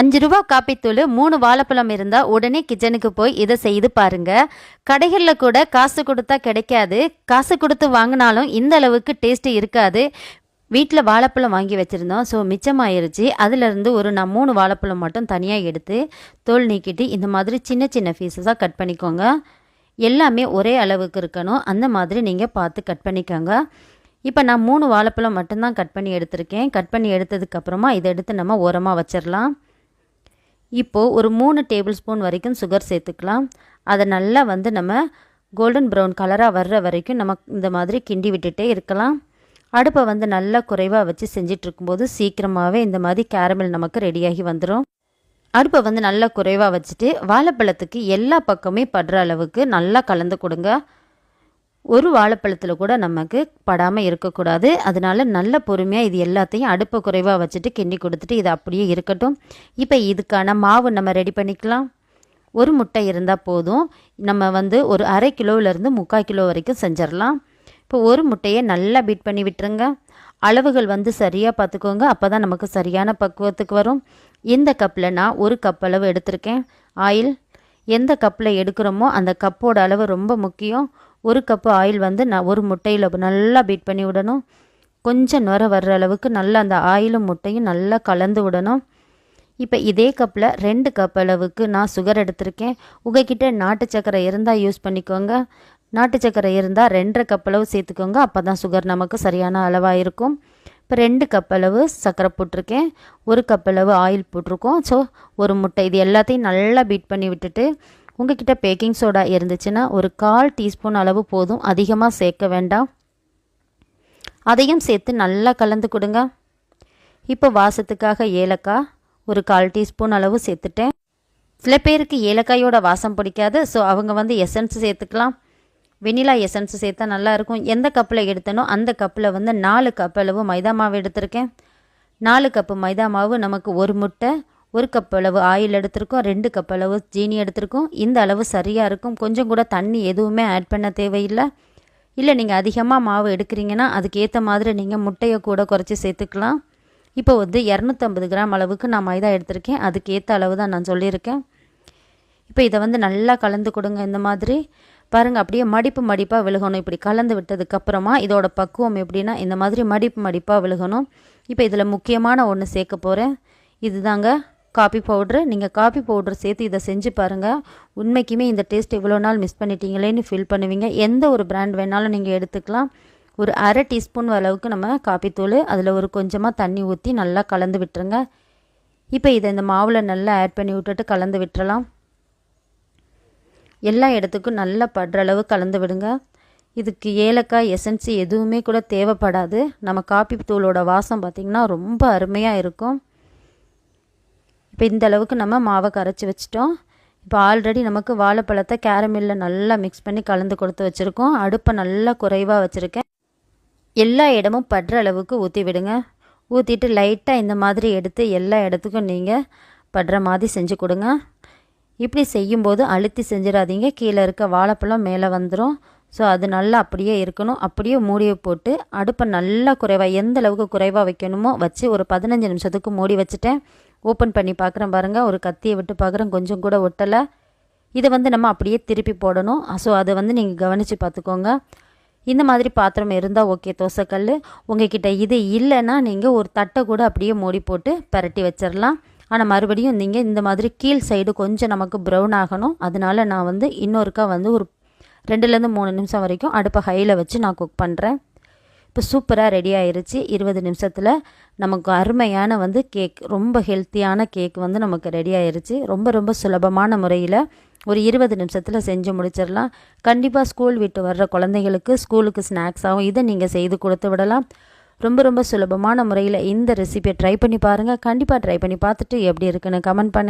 அஞ்சு ரூபா காப்பித்தூள் மூணு வாழைப்பழம் இருந்தால் உடனே கிச்சனுக்கு போய் இதை செய்து பாருங்க. கடைகளில் கூட காசு கொடுத்தா கிடைக்காது. காசு கொடுத்து வாங்கினாலும் இந்த அளவுக்கு டேஸ்ட்டு இருக்காது. வீட்டில் வாழைப்பழம் வாங்கி வச்சுருந்தோம். ஸோ மிச்சமாயிருச்சு. அதிலிருந்து ஒரு நான் மூணு வாழைப்பழம் மட்டும் தனியாக எடுத்து தோல் நீக்கிட்டு இந்த மாதிரி சின்ன சின்ன பீசஸாக கட் பண்ணிக்கோங்க. எல்லாமே ஒரே அளவுக்கு இருக்கணும். அந்த மாதிரி நீங்கள் பார்த்து கட் பண்ணிக்கோங்க. இப்போ நான் மூணு வாழைப்பழம் மட்டும்தான் கட் பண்ணி எடுத்திருக்கேன். கட் பண்ணி எடுத்ததுக்கப்புறமா இதை எடுத்து நம்ம ஓரமாக வச்சிடலாம் இப்போது ஒரு மூணு டேபிள் ஸ்பூன் வரைக்கும் சுகர் சேர்த்துக்கலாம். அதை நல்லா வந்து நம்ம கோல்டன் ப்ரௌன் கலராக வர்ற வரைக்கும் நம்ம இந்த மாதிரி கிண்டி விட்டுட்டே இருக்கலாம். அடுப்பை வந்து நல்லா குறைவாக வச்சு செஞ்சிட்ருக்கும்போது சீக்கிரமாகவே இந்த மாதிரி கேரமல் நமக்கு ரெடியாகி வந்துடும் அடுப்பை வந்து நல்லா குறைவாக வச்சுட்டு வாழைப்பழத்துக்கு எல்லா பக்கமே படுற அளவுக்கு நல்லா கலந்து கொடுங்க. ஒரு வாழைப்பழத்தில் கூட நமக்கு படாமல் இருக்கக்கூடாது. அதனால நல்ல பொறுமையாக இது எல்லாத்தையும் அடுப்பை குறைவாக வச்சுட்டு கிண்டி கொடுத்துட்டு இது அப்படியே இருக்கட்டும். இப்போ இதுக்கான மாவு நம்ம ரெடி பண்ணிக்கலாம். ஒரு முட்டை இருந்தால் போதும். நம்ம வந்து ஒரு அரை கிலோவிலேருந்து முக்கால் கிலோ வரைக்கும் செஞ்சிடலாம். இப்போ ஒரு முட்டையை நல்லா பீட் பண்ணி விட்டுருங்க. அளவுகள் வந்து சரியாக பார்த்துக்கோங்க. அப்போ தான் நமக்கு சரியான பக்குவத்துக்கு வரும். இந்த கப்பில் நான் ஒரு கப் அளவு எடுத்திருக்கேன். ஆயில். எந்த கப்பில் எடுக்கிறோமோ அந்த கப்போட அளவு ரொம்ப முக்கியம். ஒரு கப்பு ஆயில் வந்து நான் ஒரு முட்டையில் நல்லா பீட் பண்ணி விடணும். கொஞ்சம் நுர வர்ற அளவுக்கு நல்லா அந்த ஆயிலும் முட்டையும் நல்லா கலந்து விடணும். இப்போ இதே கப்பில் ரெண்டு கப் அளவுக்கு நான் சுகர் எடுத்திருக்கேன். உங்ககிட்ட நாட்டு சக்கரை இருந்தால் யூஸ் பண்ணிக்கோங்க. நாட்டு சக்கரை இருந்தால் ரெண்டரை கப் அளவு சேர்த்துக்கோங்க. அப்போ தான் சுகர் நமக்கு சரியான அளவாக இருக்கும் இப்போ ரெண்டு கப் அளவு சர்க்கரை போட்டிருக்கேன். ஒரு கப் அளவு ஆயில் போட்டிருக்கோம். ஸோ ஒரு முட்டை இது எல்லாத்தையும் நல்லா பீட் பண்ணி விட்டுட்டு உங்ககிட்ட பேக்கிங் சோடா இருந்துச்சுன்னா ஒரு கால் டீஸ்பூன் அளவு போதும். அதிகமாக சேர்க்க வேண்டாம். அதையும் சேர்த்து நல்லா கலந்து கொடுங்க. இப்போ வாசத்துக்காக ஏலக்காய் ஒரு கால் டீஸ்பூன் அளவு சேர்த்துட்டேன். சில பேருக்கு ஏலக்காயோட வாசம் பிடிக்காது. ஸோ அவங்க வந்து எசன்ஸ் சேர்த்துக்கலாம். வெனிலா எசன்ஸ் சேர்த்தா நல்லாயிருக்கும் எந்த கப்பில் எடுத்தனோ அந்த கப்பில் வந்து நாலு கப் அளவு மைதா மாவு எடுத்திருக்கேன். நாலு கப்பு மைதா மாவு நமக்கு ஒரு முட்டை ஒரு கப் அளவு ஆயில் எடுத்திருக்கோம் ரெண்டு கப் அளவு ஜீனி எடுத்திருக்கோம். இந்த அளவு சரியாக இருக்கும். கொஞ்சம் கூட தண்ணி எதுவுமே ஆட் பண்ண தேவையில்லை. இல்லை நீங்கள் அதிகமாக மாவு எடுக்கிறீங்கன்னா அதுக்கேற்ற மாதிரி நீங்கள் முட்டையை கூட குறைச்சி சேர்த்துக்கலாம். இப்போ வந்து இரநூத்தம்பது கிராம் அளவுக்கு நான் மைதா எடுத்திருக்கேன். அதுக்கேற்ற அளவு தான் நான் சொல்லியிருக்கேன். இப்போ இதை வந்து நல்லா கலந்து கொடுங்க இந்த மாதிரி. பாருங்கள் அப்படியே மடிப்பு மடிப்பாக விழுகணும். இப்படி கலந்து விட்டதுக்கப்புறமா இதோட பக்குவம் எப்படின்னா இந்த மாதிரி மடிப்பு மடிப்பாக விழுகணும். இப்போ இதில் முக்கியமான ஒன்று சேர்க்க போகிறேன் இதுதாங்க காபி பவுட்ரு. நீங்கள் காபி பவுட்ரு சேர்த்து இதை செஞ்சு பாருங்கள் உண்மைக்குமே இந்த டேஸ்ட் இவ்வளோ நாள் மிஸ் பண்ணிட்டீங்களேன்னு ஃபீல் பண்ணுவீங்க. எந்த ஒரு பிராண்ட் வேணாலும் நீங்கள் எடுத்துக்கலாம். ஒரு அரை டீஸ்பூன் அளவுக்கு நம்ம காப்பித்தூள் அதில் ஒரு கொஞ்சமாக தண்ணி ஊற்றி நல்லா கலந்து விட்டுருங்க. இப்போ இதை இந்த மாவில் நல்லா ஆட் பண்ணி விட்டுட்டு கலந்து விட்டுறலாம். எல்லா இடத்துக்கும் நல்லா படுற அளவு கலந்து விடுங்க. இதுக்கு ஏலக்காய் எசன்சி எதுவுமே கூட தேவைப்படாது. நம்ம காப்பி தூளோட வாசம் பார்த்திங்கன்னா ரொம்ப அருமையாக இருக்கும். இப்போ இந்த அளவுக்கு நம்ம மாவை கரைச்சி வச்சிட்டோம். இப்போ ஆல்ரெடி நமக்கு வாழைப்பழத்தை கேரமில்ல நல்லா மிக்ஸ் பண்ணி கலந்து கொடுத்து வச்சுருக்கோம். அடுப்பை நல்லா குறைவாக வச்சுருக்கேன். எல்லா இடமும் படுற அளவுக்கு ஊற்றி விடுங்க. ஊற்றிட்டு லைட்டாக இந்த மாதிரி எடுத்து எல்லா இடத்துக்கும் நீங்கள் படுற மாதிரி செஞ்சு கொடுங்க. இப்படி செய்யும்போது அழுத்தி செஞ்சிடாதீங்க. கீழே இருக்க வாழைப்பழம் மேலே வந்துடும் ஸோ அது நல்லா அப்படியே இருக்கணும். அப்படியே மூடியை போட்டு அடுப்பை நல்லா குறைவாக எந்த அளவுக்கு குறைவாக வைக்கணுமோ வச்சு ஒரு பதினஞ்சு நிமிஷத்துக்கு மூடி வச்சுட்டேன். ஓப்பன் பண்ணி பார்க்குறேன் பாருங்கள் ஒரு கத்தியை விட்டு பார்க்குறேன். கொஞ்சம் கூட ஒட்டலை. இதை வந்து நம்ம அப்படியே திருப்பி போடணும். ஸோ அதை வந்து நீங்கள் கவனித்து பார்த்துக்கோங்க. இந்த மாதிரி பாத்திரம் இருந்தால் ஓகே தோசைக்கல். உங்ககிட்ட இது இல்லைன்னா நீங்கள் ஒரு தட்டை கூட அப்படியே மூடி போட்டு பரட்டி வச்சிடலாம் ஆனால் மறுபடியும் நீங்கள் இந்த மாதிரி கீழ் சைடு கொஞ்சம் நமக்கு ப்ரௌன் ஆகணும். அதனால நான் வந்து இன்னொருக்கா வந்து ஒரு ரெண்டுலேருந்து மூணு நிமிஷம் வரைக்கும் அடுப்பை ஹையில் வச்சு நான் குக் பண்ணுறேன் இப்போ சூப்பராக ரெடி ஆயிடுச்சு இருபது நிமிஷத்தில் நமக்கு அருமையான வந்து கேக் ரொம்ப ஹெல்த்தியான கேக் வந்து நமக்கு ரெடி ஆயிடுச்சு ரொம்ப ரொம்ப சுலபமான முறையில் ஒரு இருபது நிமிஷத்தில் செஞ்சு முடிச்சிடலாம். கண்டிப்பாக ஸ்கூல் விட்டு வர்ற குழந்தைகளுக்கு ஸ்கூலுக்கு ஸ்நாக்ஸாகவும் இதை நீங்கள் செய்து கொடுத்து விடலாம். ரொம்ப ரொம்ப சுலபமான முறையில் இந்த ரெசிபியை ட்ரை பண்ணி பாருங்கள் கண்டிப்பாக ட்ரை பண்ணி பார்த்துட்டு எப்படி இருக்குன்னு கமெண்ட் பண்ணுங்கள்